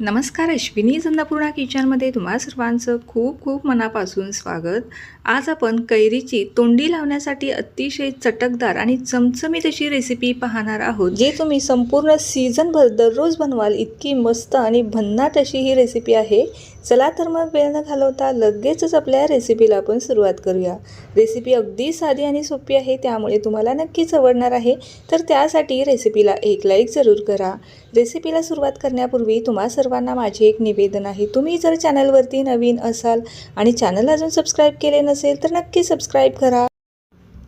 नमस्कार अश्विनी चंदापूर्णा किचनमध्ये तुम्हा सर्वांचं खूप खूप मनापासून स्वागत. आज आपण कैरीची तोंडी लावण्यासाठी अतिशय चटकदार आणि चमचमीत अशी रेसिपी पाहणार आहोत. जे तुम्ही संपूर्ण सीझनभर दररोज बनवाल इतकी मस्त आणि भन्नाट अशी ही रेसिपी आहे. चला तर मग वेळ न घालवता लगेचच आपल्या रेसिपीला आपण सुरुवात करूया. रेसिपी अगदी साधी आणि सोपी आहे त्यामुळे तुम्हाला नक्कीच आवडणार आहे. तर त्यासाठी रेसिपीला एक लाईक जरूर करा. रेसिपीला सुरुवात करण्यापूर्वी तुम्हा सर्वांना माझे एक निवेदन आहे. तुम्ही जर चॅनलवरती नवीन असाल आणि चॅनल अजून सबस्क्राईब केले नसेल तर नक्की सबस्क्राईब करा.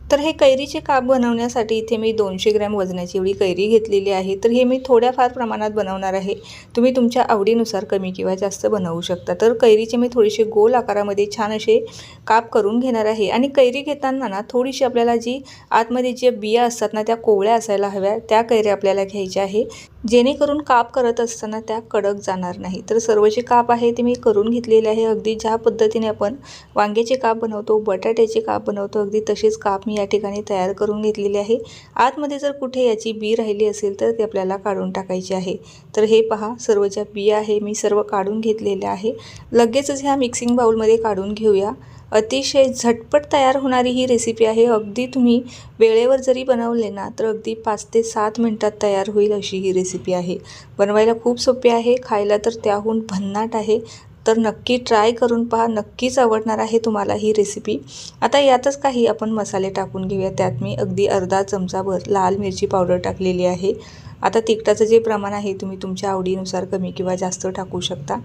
तर हे कैरीचे काप बनवण्यासाठी इथे मी दोनशे ग्रॅम वजनाची एवढी कैरी घेतलेली आहे. तर हे मी थोड्याफार प्रमाणात बनवणार आहे. तुम्ही तुमच्या आवडीनुसार कमी किंवा जास्त बनवू शकता. तर कैरीचे मी थोडेसे गोल आकारामध्ये छान असे काप करून घेणार आहे. आणि कैरी घेताना ना थोडीशी आपल्याला जी आतमध्ये जे बिया असतात ना त्या कोवळ्या असायला हव्या. त्या कैऱ्या आपल्याला घ्यायच्या आहे. जेणेकरून काप करत असताना त्या कडक जाणार नाही. तर सर्व जे काप आहे ते मी करून घेतलेले आहे. अगदी ज्या पद्धतीने आपण वांग्याचे काप बनवतो बटाट्याचे काप बनवतो अगदी तसेच काप मी या ठिकाणी तयार करून घेतलेली आहे. आतमध्ये जर कुठे याची बी राहिली असेल तर ती आपल्याला काढून टाकायची आहे. तर हे पहा सर्व ज्या बिया आहे मी सर्व काढून घेतलेल्या आहे. लगेचच ह्या मिक्सिंग बाऊलमध्ये काढून घेऊया. अतिशय झटपट तयार होणारी ही रेसिपी आहे. अगदी तुम्ही वेळेवर जरी बनवले ना तर अगदी पाच ते सात मिनटात तयार होईल अशी ही रेसिपी आहे. बनवायला खूप सोपी आहे खायला तर त्याहून भन्नाट आहे. तर नक्की ट्राय करून पहा. नक्कीच आवडणार आहे तुम्हाला ही रेसिपी आता यातच काही आपण मसाले टाकून घेऊया. त्यात मी अगदी अर्धा चमचाभर लाल मिरची पावडर टाकलेली आहे. आता तिखटाचं जे प्रमाण आहे तुम्ही तुमच्या आवडीनुसार कमी किंवा जास्त टाकू शकता.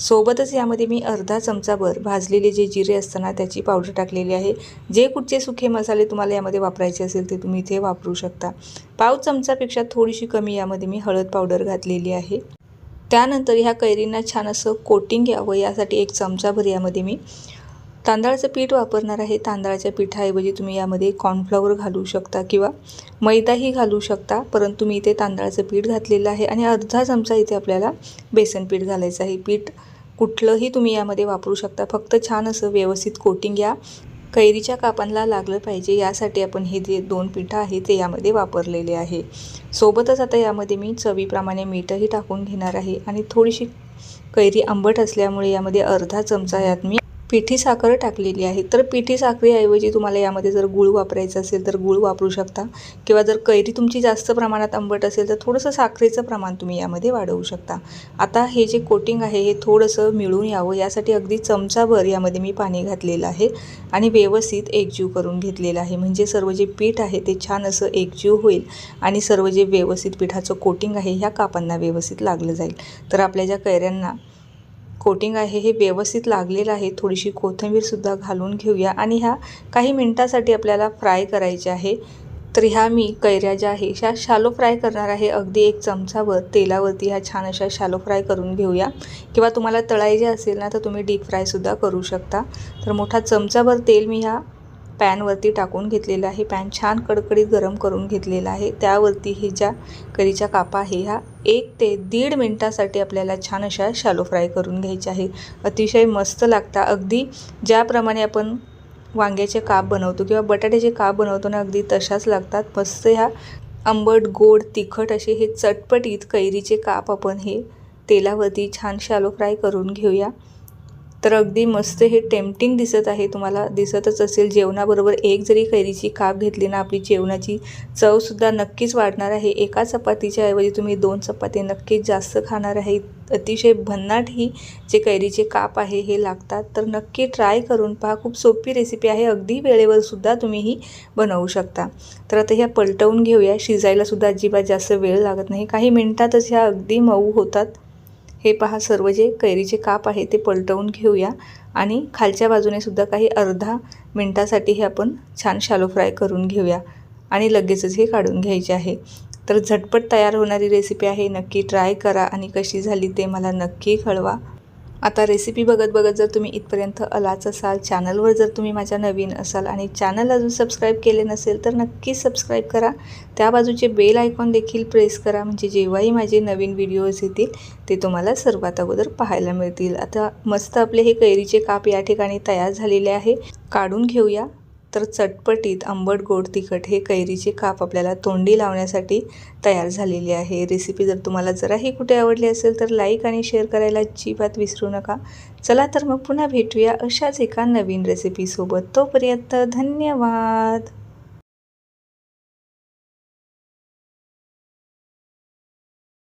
सोबतच यामध्ये मी अर्धा चमचाभर भाजलेले जे जिरे असताना त्याची पावडर टाकलेली आहे. जे कुठचे सुखे मसाले तुम्हाला यामध्ये वापरायचे असेल ते तुम्ही इथे वापरू शकता. पाव चमचापेक्षा थोडीशी कमी यामध्ये मी हळद पावडर घातलेली आहे. त्यानंतर ह्या कैरींना छान असं कोटिंग यावं यासाठी एक चमचाभर यामध्ये मी तांदळाचं पीठ वापरणार आहे. तांदळाच्या पिठाऐवजी तुम्ही यामध्ये कॉर्नफ्लॉवर घालू शकता किंवा मैदाही घालू शकता परंतु मी इथे तांदळाचं पीठ घातलेलं आहे आणि अर्धा चमचा इथे आपल्याला बेसन पीठ घालायचं आहे. पीठ कुठलंही तुम्ही यामध्ये वापरू शकता. फक्त छान असं व्यवस्थित कोटिंग या कैरीच्या कापांना लागलं पाहिजे. यासाठी आपण हे जे दोन पिठं आहे ते यामध्ये वापरलेले आहे. सोबतच आता यामध्ये मी चवीप्रमाणे मीठही टाकून घेणार आहे. आणि थोडीशी कैरी आंबट असल्यामुळे यामध्ये अर्धा चमचा यात मी पिठी साखर टाकलेली आहे. तर पिठी साखरेऐवजी तुम्हाला यामध्ये जर गूळ वापरायचं असेल तर गूळ वापरू शकता. किंवा जर कैरी तुमची जास्त प्रमाणात आंबट असेल तर थोडंसं साखरेचं प्रमाण तुम्ही यामध्ये वाढवू शकता. आता हे जे कोटिंग आहे हे थोडंसं मिळून यावं. यासाठी अगदी चमचाभर यामध्ये मी पाणी घातलेलं आहे. आणि व्यवस्थित एकजीव करून घेतलेलं आहे. म्हणजे सर्व जे पीठ आहे ते छान असं एकजीव होईल. आणि सर्व जे व्यवस्थित पिठाचं कोटिंग आहे ह्या कापांना व्यवस्थित लागलं जाईल. तर आपल्या ज्या कैऱ्यांना कोटिंग आहे हे व्यवस्थित लागलेलं आहे. थोडीशी कोथिंबीरसुद्धा घालून घेऊया. आणि ह्या काही मिनटासाठी आपल्याला फ्राय करायचे आहे. तर ह्या मी कैऱ्या ज्या आहे ह्या शालो फ्राय करणार आहे. अगदी एक चमचावर तेलावरती ह्या छान अशा शालो फ्राय करून घेऊया. किंवा तुम्हाला तळायचे असेल ना तर तुम्ही डीप फ्रायसुद्धा करू शकता. तर मोठा चमचाभर तेल मी ह्या पॅनवरती टाकून घेतलेलं आहे. पॅन छान कडकडीत गरम करून घेतलेला आहे. त्यावरती हे ज्या करीच्या कापा आहे ह्या एक ते दीड मिनटासाठी आपल्याला छान अशा शालो फ्राय करून घ्यायच्या आहे अतिशय मस्त लागता अगदी ज्याप्रमाणे आपण वांग्याचे काप बनवतो किंवा बटाट्याचे काप बनवतो ना अगदी तशाच लागतात. मस्त ह्या आंबट गोड तिखट असे हे चटपटीत कैरीचे काप आपण हे तेलावरती छान शालो फ्राय करून घेऊया. तर अगदी मस्त हे टेम्पटिंग दिसत आहे. तुम्हाला दिसतच असेल जेवणाबरोबर एक जरी कैरीची काप घेतली ना आपली जेवणाची चवसुद्धा नक्कीच वाढणार आहे. एका चपातीच्या ऐवजी तुम्ही दोन चपाती नक्कीच जास्त खाणार आहे. अतिशय भन्नाट ही जे कैरीचे काप आहे हे लागतात. तर नक्की ट्राय करून पहा. खूप सोपी रेसिपी आहे. अगदी वेळेवर सुद्धा तुम्ही ही बनवू शकता. तर आता ह्या पलटवून घेऊया. शिजायलासुद्धा अजिबात जास्त वेळ लागत नाही. काही मिनटातच ह्या अगदी मऊ होतात. हे पहा सर्व जे कैरीचे काप आहे ते पलटवून घेऊया. आणि खालच्या बाजूने सुद्धा काही अर्धा मिनटासाठी हे आपण छान शालो फ्राय करून घेऊया. आणि लगेचच हे काढून घ्यायचे आहे. तर झटपट तयार होणारी रेसिपी आहे. नक्की ट्राय करा आणि कशी झाली ते मला नक्की कळवा. आता रेसिपी बघत बघत जर तुम्ही इथपर्यंत आलाच असाल चॅनलवर जर तुम्ही माझ्या नवीन असाल आणि चॅनल अजून सबस्क्राईब केले नसेल तर नक्की सबस्क्राईब करा. त्या बाजूचे बेल आयकॉन देखील प्रेस करा म्हणजे जेव्हाही माझे नवीन व्हिडिओज येतील ते तुम्हाला सर्वात अगोदर पाहायला मिळतील. आता मस्त आपले हे कैरीचे काप या ठिकाणी तयार झालेले आहे. काढून घेऊया. तर चटपटीत आंबट गोड तिखट हे कैरीचे काप आपल्याला तोंडी लावण्यासाठी तयार झालेली आहे. रेसिपी जर तुम्हाला जराही कुठे आवडली असेल तर लाईक आणि शेअर करायला अजिबात विसरू नका. चला तर मग पुन्हा भेटूया अशाच एका नवीन रेसिपीसोबत तोपर्यंत धन्यवाद!